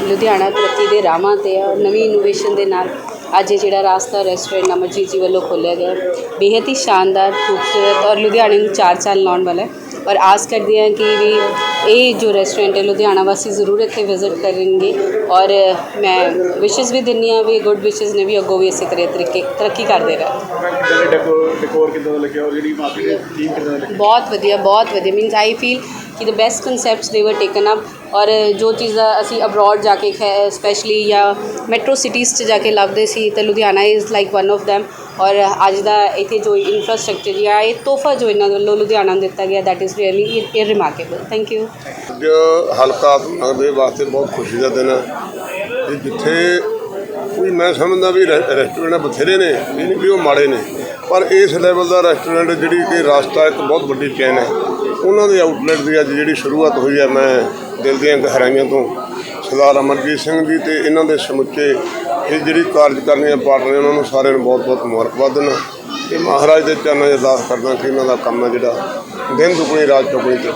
ਲੁਧਿਆਣਾ ਤਰੱਕੀ ਦੇ ਰਾਹਾਂ ਤੇ ਆ ਔਰ ਨਵੀਂ ਇਨੋਵੇਸ਼ਨ ਦੇ ਨਾਲ ਅੱਜ ਇਹ ਜਿਹੜਾ ਰਾਸਤਾ ਰੈਸਟੋਰੈਂਟ ਅਮਰਜੀਤ ਜੀ ਵੱਲੋਂ ਖੋਲ੍ਹਿਆ ਗਿਆ ਹੈ, ਬੇहद ਹੀ ਸ਼ਾਨਦਾਰ ਖੂਬਸੂਰਤ ਔਰ ਲੁਧਿਆਣੇ ਨੂੰ ਚਾਰ ਚਾਲ ਲਾਉਣ ਵਾਲਾ ਹੈ। ਔਰ ਆਸ ਕਰਦੇ ਹਾਂ ਕਿ ਵੀ ਇਹ ਜੋ ਰੈਸਟੋਰੈਂਟ ਹੈ ਲੁਧਿਆਣਾ ਵਾਸੀ ਜ਼ਰੂਰ ਇੱਥੇ ਵਿਜ਼ਿਟ ਕਰਨਗੇ ਔਰ ਮੈਂ ਵਿਸ਼ੇਸ ਵੀ ਦਿੰਦੀ ਹਾਂ ਵੀ ਗੁੱਡ ਵਿਸ਼ੇਸ ਨੇ ਵੀ ਅੱਗੋਂ ਵੀ ਇਸੇ ਤਰ੍ਹਾਂ ਤਰੀਕੇ ਤਰੱਕੀ ਕਰਦੇ ਰਹਿਣ ਡੈਕੋਰ ਡੈਕੋਰ ਲੱਗਿਆ ਔਰ ਜਿਹੜੀ ਮਾਰਕੀਟ ਦੀ ਥੀਮ ਕਿੱਦਾਂ ਬਹੁਤ ਵਧੀਆ ਬਹੁਤ ਵਧੀਆ ਮੀਨਸ ਆਈ ਫੀਲ ਕਿ ਦ ਬੈਸਟ ਕਨਸੈਪਟਸ ਦੇ ਵਰ ਟੇਕਨ ਅਪ ਔਰ ਜੋ ਚੀਜ਼ਾਂ ਅਸੀਂ ਅਬਰੋਡ ਜਾ ਕੇ ਸਪੈਸ਼ਲੀ ਜਾਂ ਮੈਟਰੋ ਸਿਟੀਜ਼ 'ਚ ਜਾ ਕੇ ਲੱਭਦੇ ਸੀ ਤੇ Ludhiana is like one of them ਔਰ ਅੱਜ ਦਾ ਇੱਥੇ ਜੋ ਇਨਫਰਾਸਟ੍ਰਕਚਰ ਜਾਂ ਇਹ ਤੋਹਫਾ ਜੋ ਇਹਨਾਂ ਵੱਲੋਂ ਲੁਧਿਆਣਾ ਨੂੰ ਦਿੱਤਾ ਗਿਆ that is really remarkable thank you ਅੱਜ ਹਲਕਾ ਨਗਰ ਦੇ ਵਾਸਤੇ ਬਹੁਤ ਖੁਸ਼ੀ ਦਾ ਦਿਨ ਹੈ। ਜਿੱਥੇ ਕੋਈ ਮੈਂ ਸਮਝਦਾ ਵੀ ਰੈ- ਰੈਸਟੋਰੈਂਟ ਬਥੇਰੇ ਨੇ, ਇਹ ਨਹੀਂ ਵੀ ਉਹ ਮਾੜੇ ਨੇ, ਪਰ ਇਸ ਲੈਵਲ ਦਾ ਰੈਸਟੋਰੈਂਟ ਜਿਹੜੀ ਕਿ ਰਾਸਤਾ ਇੱਕ ਬਹੁਤ ਵੱਡੀ ਚੈਨ ਹੈ। ਉਹਨਾਂ ਦੇ ਆਊਟਲੈਟ ਦੀ ਅੱਜ ਜਿਹੜੀ ਸ਼ੁਰੂਆਤ ਹੋਈ ਹੈ, ਮੈਂ ਦਿਲ ਦੀਆਂ ਗਹਿਰਾਈਆਂ ਤੋਂ ਸਰਦਾਰ ਅਮਰਜੀਤ ਸਿੰਘ ਜੀ ਤੇ ਇਹਨਾਂ ਦੇ ਸਮੁੱਚੇ ਇਹ ਜਿਹੜੀ ਕਾਰਜਕਾਰਨੀ ਪਾਰਟਨਰ ਨੇ ਉਹਨਾਂ ਨੂੰ ਸਾਰਿਆਂ ਨੂੰ ਬਹੁਤ ਬਹੁਤ ਮੁਬਾਰਕਬਾਦ ਦਿੰਦਾ। ਤੇ ਮਹਾਰਾਜ ਦੇ ਚਰਨਾਂ 'ਚ ਅਰਦਾਸ ਕਰਦਾ ਕਿ ਇਹਨਾਂ ਦਾ ਕੰਮ ਹੈ ਜਿਹੜਾ ਦਿਨ ਦੁਗਣੀ ਰਾਤ ਚੌਗੁਣੀ ਸਰ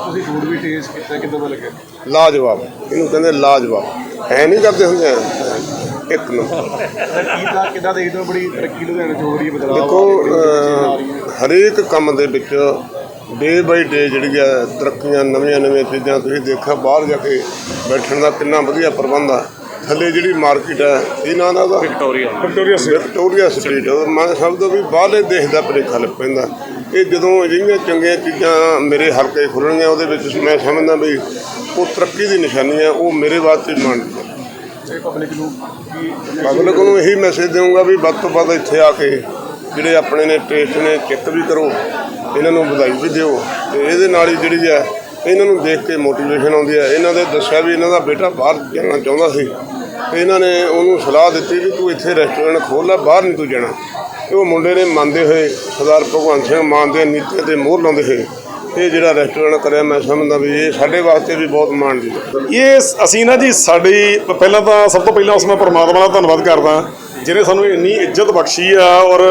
ਤੁਸੀਂ ਫੂਡ ਵੀ ਟੇਸਟ ਕੀਤਾ ਕਿੱਦਾਂ ਦਾ ਲੱਗਿਆ? ਲਾਜਵਾਬ। ਇਹਨੂੰ ਕਹਿੰਦੇ ਲਾਜਵਾਬ। ਐ ਨਹੀਂ ਕਰਦੇ ਹੁੰਦੇ ਇੱਕ ਨੰਬਰ ਸਰ ਕੀ ਤਾਂ ਕਿੱਦਾਂ ਦੇਖਦੇ ਹੋ? ਬੜੀ ਤਰੱਕੀ ਲੁਧਿਆਣੇ ਚ ਹੋ ਰਹੀ ਹੈ ਬਦਲਾਅ ਦੇਖੋ ਹਰੇਕ ਕੰਮ ਦੇ ਵਿੱਚ ਡੇ ਬਾਈ ਡੇ ਜਿਹੜੀ ਆ ਤਰੱਕੀਆਂ ਨਵੀਆਂ ਨਵੀਆਂ ਚੀਜ਼ਾਂ ਤੁਸੀਂ ਦੇਖਿਆ ਬਾਹਰ ਜਾ ਕੇ ਬੈਠਣ ਦਾ ਕਿੰਨਾ ਵਧੀਆ ਪ੍ਰਬੰਧ ਆ। ਥੱਲੇ ਜਿਹੜੀ ਮਾਰਕੀਟ ਹੈ ਇਹਨਾਂ ਦਾ ਵਿਕਟੋਰੀਆ। ਵਿਕਟੋਰੀਆ ਵਿਕਟੋਰੀਆ ਸਟਰੀਟ ਮੈਂ ਸਮਝਦਾ ਵੀ ਬਾਹਰਲੇ ਦੇਸ਼ ਦਾ ਭੁਲੇਖਾ ਲੱਗ ਪੈਂਦਾ। ਇਹ ਜਦੋਂ ਅਜਿਹੀਆਂ ਚੰਗੀਆਂ ਚੀਜ਼ਾਂ ਮੇਰੇ ਹਲਕੇ ਖੁੱਲਣਗੀਆਂ ਉਹਦੇ ਵਿੱਚ ਮੈਂ ਸਮਝਦਾ ਵੀ ਉਹ ਤਰੱਕੀ ਦੀ ਨਿਸ਼ਾਨੀ ਹੈ ਉਹ ਮੇਰੇ ਵਾਸਤੇ ਮੰਨਦੀ ਹੈ। ਪਬਲਿਕ ਨੂੰ ਪਬਲਿਕ ਨੂੰ ਇਹੀ ਮੈਸੇਜ ਦੇਵਾਂਗਾ ਵੀ ਵੱਧ ਤੋਂ ਵੱਧ ਇੱਥੇ ਆ ਕੇ ਜਿਹੜੇ ਆਪਣੇ ਨੇ ਟੇਸਟ ਨੇ ਚੈੱਕ ਵੀ ਕਰੋ ਇਹਨਾਂ ਨੂੰ ਵਧਾਈ ਵੀ ਦਿਓ। ਤੇ ਇਹਦੇ ਨਾਲ ਹੀ ਜਿਹੜੀ ਹੈ ਇਹਨਾਂ ਨੂੰ ਦੇਖ ਕੇ ਮੋਟੀਵੇਸ਼ਨ ਆਉਂਦੀ ਹੈ। ਇਹਨਾਂ ਦੇ ਦੱਸਿਆ ਵੀ ਇਹਨਾਂ ਦਾ ਬੇਟਾ ਬਾਹਰ ਜਾਣਾ ਚਾਹੁੰਦਾ ਸੀ। ਇਹਨਾਂ ਨੇ ਉਹਨੂੰ ਸਲਾਹ ਦਿੱਤੀ ਵੀ ਤੂੰ ਇੱਥੇ ਰੈਸਟੋਰੈਂਟ ਖੋਲ੍ਹ ਲੈ, ਬਾਹਰ ਨਹੀਂ ਤੂੰ ਜਾਣਾ। ਤੇ ਉਹ ਮੁੰਡੇ ਨੇ ਮੰਨਦੇ ਹੋਏ ਸਰਦਾਰ ਭਗਵੰਤ ਸਿੰਘ ਮਾਨ ਦੇ ਨੀਤੀ ਤੇ ਮੋਹਰ ਲਾਉਂਦੇ ਹੋਏ ਇਹ ਜਿਹੜਾ ਰੈਸਟੋਰੈਂਟ ਕਰਿਆ, ਮੈਂ ਸਮਝਦਾ ਵੀ ਇਹ ਸਾਡੇ ਵਾਸਤੇ ਵੀ ਬਹੁਤ ਮਾਣ ਦੀ ਇਹ ਅਸੀਂ ਨਾ ਜੀ, ਸਾਡੀ, ਪਹਿਲਾਂ ਤਾਂ ਸਭ ਤੋਂ ਪਹਿਲਾਂ ਉਸ ਮੈਂ ਪਰਮਾਤਮਾ ਦਾ ਧੰਨਵਾਦ ਕਰਦਾ, ਜਿਹਨੇ ਸਾਨੂੰ ਇੰਨੀ ਇੱਜ਼ਤ ਬਖਸ਼ੀ ਆ ਔਰ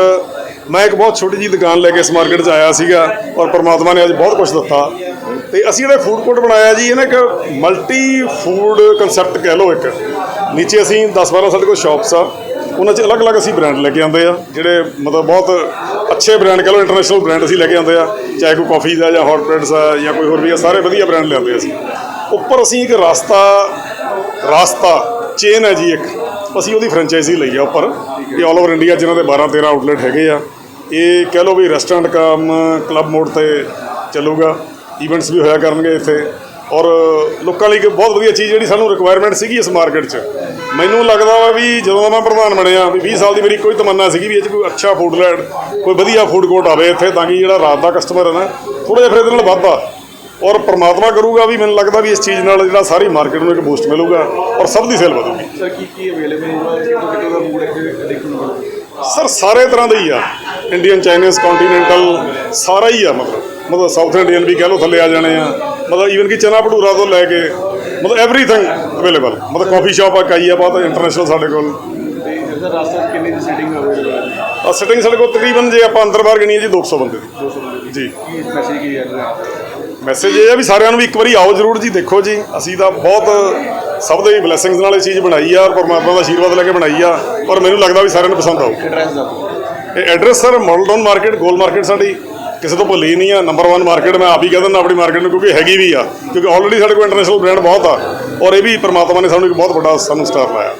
ਮੈਂ ਇੱਕ ਬਹੁਤ ਛੋਟੀ ਜੀ ਦੁਕਾਨ ਲੈ ਕੇ ਇਸ ਮਾਰਕੀਟ 'ਚ ਆਇਆ ਸੀਗਾ ਔਰ ਪਰਮਾਤਮਾ ਨੇ ਅੱਜ ਬਹੁਤ ਕੁਝ ਦਿੱਤਾ। ਤੇ ਅਸੀਂ ਜਿਹੜਾ ਫੂਡ ਕੋਰਟ ਬਣਾਇਆ ਜੀ ਇਹ ਨਾ ਇੱਕ ਮਲਟੀ ਫੂਡ ਕਨਸੈਪਟ ਕਹਿ ਲਓ ਇੱਕ। ਨੀਚੇ ਅਸੀਂ 10 12 ਸਾਡੇ ਕੋਲ ਸ਼ਾਪਸ ਆ। ਉਹਨਾਂ 'ਚ ਅਲੱਗ-ਅਲੱਗ ਅਸੀਂ ਬ੍ਰਾਂਡ ਲੈ ਕੇ ਆਉਂਦੇ ਆ, ਜਿਹੜੇ ਮਤਲਬ ਬਹੁਤ ਅੱਛੇ ਬ੍ਰਾਂਡ ਕਹ ਲਓ ਇੰਟਰਨੈਸ਼ਨਲ ਬ੍ਰਾਂਡ ਅਸੀਂ ਲੈ ਕੇ ਆਉਂਦੇ ਆ। ਚਾਹੇ ਕੋਈ ਕਾਫੀ ਦਾ ਜਾਂ ਹੌਟ ਬ੍ਰੈਡਸ ਆ ਜਾਂ ਕੋਈ ਹੋਰ ਵੀ ਆ, ਸਾਰੇ ਵਧੀਆ ਬ੍ਰਾਂਡ ਲਿਆਉਂਦੇ ਅਸੀਂ। ਉੱਪਰ ਅਸੀਂ ਇੱਕ ਰਾਸਤਾ ਰਾਸਤਾ ਚੇਨ ਹੈ ਜੀ ਇੱਕ। ਅਸੀਂ ਉਹਦੀ ਫਰੈਂਚਾਈਜ਼ੀ ਲਈ ਆ ਉੱਪਰ। ਇਹ ਆਲ ਓਵਰ ਇੰਡੀਆ ਜਿਨ੍ਹਾਂ ਦੇ 12 13 ਆਊਟਲੈਟ ਹੈਗੇ ਆ। ਇਹ ਕਹਿ ਲਓ ਵੀ ਰੈਸਟੋਰੈਂਟ ਕੰਮ ਕਲੱਬ ਮੋਡ ਤੇ ਚੱਲੂਗਾ। ਇਵੈਂਟਸ ਵੀ ਹੋਇਆ ਕਰਨਗੇ ਇੱਥੇ। ਔਰ ਲੋਕਾਂ ਲਈ ਇੱਕ ਬਹੁਤ ਵਧੀਆ ਚੀਜ਼ ਜਿਹੜੀ ਸਾਨੂੰ ਰਿਕੁਆਇਰਮੈਂਟ ਸੀਗੀ ਇਸ ਮਾਰਕੀਟ 'ਚ। ਮੈਨੂੰ ਲੱਗਦਾ ਵਾ ਵੀ ਜਦੋਂ ਦਾ ਮੈਂ ਪ੍ਰਧਾਨ ਬਣਿਆ ਵੀ 20 ਸਾਲ ਦੀ ਮੇਰੀ ਕੋਈ ਤਮੰਨਾ ਸੀਗੀ ਵੀ ਇਹ 'ਚ ਕੋਈ ਅੱਛਾ ਫੂਡ ਲੈਂਡ ਕੋਈ ਵਧੀਆ ਫੂਡ ਕੋਰਟ ਆਵੇ ਇੱਥੇ ਤਾਂ ਕਿ ਜਿਹੜਾ ਰਾਤ ਦਾ ਕਸਟਮਰ ਹੈ ਨਾ ਥੋੜਾ ਜਿਹਾ ਫਿਰ ਇਹਦੇ ਨਾਲ ਵੱਧਦਾ ਔਰ ਪ੍ਰਮਾਤਮਾ ਕਰੂਗਾ ਵੀ ਮੈਨੂੰ ਲੱਗਦਾ ਵੀ ਇਸ ਚੀਜ਼ ਨਾਲ ਜਿਹੜਾ ਸਾਰੀ ਮਾਰਕੀਟ ਨੂੰ ਇੱਕ ਬੂਸਟ ਮਿਲੂਗਾ ਔਰ ਸਭ ਦੀ ਸੇਲ ਵਧੂਗੀ। ਸਰ ਕੀ ਕੀ ਅਵੇਲੇਬਲ ਹੋਊਗਾ ਕਿਤੋਂ ਕਿਤੋਂ ਦਾ ਫੂਡ ਇੱਥੇ ਦੇਖਣ ਨੂੰ ਮਿਲੂਗਾ ਸਰ ਸਾਰੇ ਤਰ੍ਹਾਂ ਦੇ ਹੀ ਆ। ਇੰਡੀਅਨ ਚਾਈਨੀਜ਼ ਕੰਟੀਨੈਂਟਲ ਸਾਰਾ ਹੀ ਆ ਮਤਲਬ। ਮਤਲਬ ਸਾਊਥ ਇੰਡੀਅਨ ਵੀ ਕਹਿ ਲਓ ਥੱਲੇ ਆ ਜਾਣੇ ਆ। ਮਤਲਬ ਈਵਨ ਕਿ ਚਨਾ ਭਟੂਰਾ ਤੋਂ ਲੈ ਕੇ ਮਤਲਬ ਐਵਰੀਥਿੰਗ ਅਵੇਲੇਬਲ ਮਤਲਬ ਕਾਫੀ ਸ਼ਾਪ ਆ ਕਾਈ ਆ ਬਹੁਤ ਇੰਟਰਨੈਸ਼ਨਲ ਸਾਡੇ ਕੋਲ। ਤੇ ਇਹਦਾ ਰਾਸਤੇ ਕਿੰਨੀ ਦੀ ਸੀਟਿੰਗ ਅਵੇਲੇਬਲ ਹੈ? ਆ ਸਿਟਿੰਗ ਸਾਡੇ ਕੋਲ ਤਕਰੀਬਨ ਜੇ ਆਪਾਂ ਅੰਦਰ ਬਾਹਰ ਗਣੀਏ ਜੀ 200 ਬੰਦੇ ਦੀ। 200 ਬੰਦੇ ਜੀ। ਕੀ ਮੈਸੇਜ ਕੀ ਹੈ ਇਹਦਾ? ਮੈਸੇਜ ਇਹ ਆ ਵੀ ਸਾਰਿਆਂ ਨੂੰ ਵੀ ਇੱਕ ਵਾਰੀ ਆਓ ਜਰੂਰ ਜੀ ਦੇਖੋ ਜੀ। ਅਸੀਂ ਤਾਂ ਬਹੁਤ ਸਭ ਦੇ ਬਲੇਸਿੰਗਸ ਨਾਲ ਇਹ ਚੀਜ਼ ਬਣਾਈ ਆ ਔਰ ਪਰਮਾਤਮਾ ਦਾ ਆਸ਼ੀਰਵਾਦ ਲੈ ਕੇ ਬਣਾਈ ਆ। ਔਰ ਮੈਨੂੰ ਲੱਗਦਾ ਵੀ ਸਾਰਿਆਂ ਨੂੰ ਪਸੰਦ ਆਊ। ਐਡਰੈਸ ਇਹ address sir Model Town market Gol market ਸਾਡੀ। ਕਿਸੇ ਤੋਂ ਭੁੱਲੀ ਨਹੀਂ ਆ ਨੰਬਰ 1 ਮਾਰਕੀਟ ਮੈਂ ਆਪ ਹੀ ਕਹਿ ਦਿੰਦਾ ਆਪਣੀ ਮਾਰਕੀਟ ਨੂੰ, ਕਿਉਂਕਿ ਹੈਗੀ ਵੀ ਆ, ਕਿਉਂਕਿ ਆਲਰੇਡੀ ਸਾਡੇ ਕੋਲ ਇੰਟਰਨੈਸ਼ਨਲ ਬ੍ਰਾਂਡ ਬਹੁਤ ਆ, ਔਰ ਇਹ ਵੀ ਪ੍ਰਮਾਤਮਾ ਨੇ ਸਾਨੂੰ ਇੱਕ ਬਹੁਤ ਵੱਡਾ ਸਾਨੂੰ ਸਟਾਰ ਲਾਇਆ।